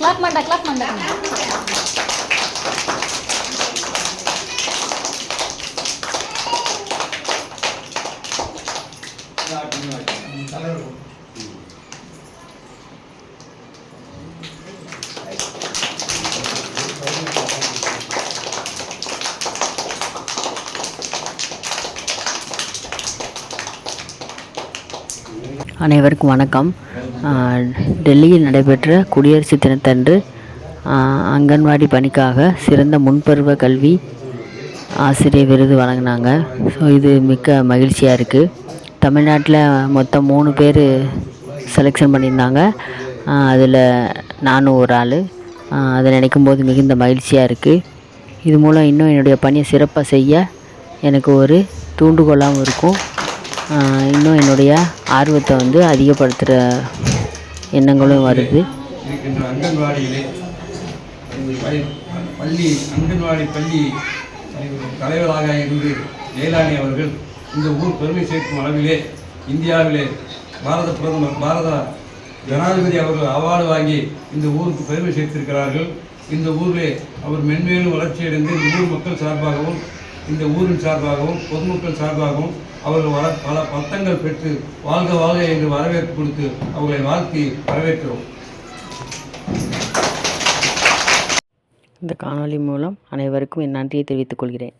Clap மாண்டா clap மாண்டா. அனைவருக்கும் வணக்கம். டெல்லியில் நடைபெற்ற குடியரசு தினத்தன்று அங்கன்வாடி பணிக்காக சிறந்த முன்பருவ கல்வி ஆசிரியர் விருது வழங்கினாங்க. ஸோ இது மிக்க மகிழ்ச்சியாக இருக்குது தமிழ்நாட்டில் மொத்தம் மூணு பேர் செலெக்ஷன் பண்ணியிருந்தாங்க. அதில் நானும் ஒரு ஆள். அதை நினைக்கும் போது மிகுந்த மகிழ்ச்சியாக இருக்குது இது மூலம் இன்னும் என்னுடைய பணியை சிறப்பாக செய்ய எனக்கு ஒரு தூண்டுகோலாகவும் இருக்கும். இன்னும் என்னுடைய ஆர்வத்தை வந்து அதிகப்படுத்துகிற எண்ணங்களும் வருது. இருக்கின்ற அங்கன்வாடியிலே பள்ளி- அங்கன்வாடி பள்ளி தலைவராக இருந்து ஜெயலலிதா அவர்கள் இந்த ஊர் பெருமை சேர்க்கும் அளவிலே இந்தியாவிலே பாரத பிரதமர் பாரத ஜனாதிபதி அவர்கள் அவார்டு வாங்கி இந்த ஊருக்கு பெருமை சேர்த்திருக்கிறார்கள். இந்த ஊரிலே அவர் மென்மேலும் வளர்ச்சியடைந்து இந்த ஊர் மக்கள் சார்பாகவும் இந்த ஊரின் சார்பாகவும் பொதுமக்கள் சார்பாகவும் அவர்கள் வர பல பட்டங்கள் பெற்று வாழ்க வாழ்க என்று வரவேற்பு கொடுத்து அவர்களை வாழ்த்தி வரவேற்கிறோம். இந்த காணொளி மூலம் அனைவருக்கும் என் நன்றியை தெரிவித்துக் கொள்கிறேன்.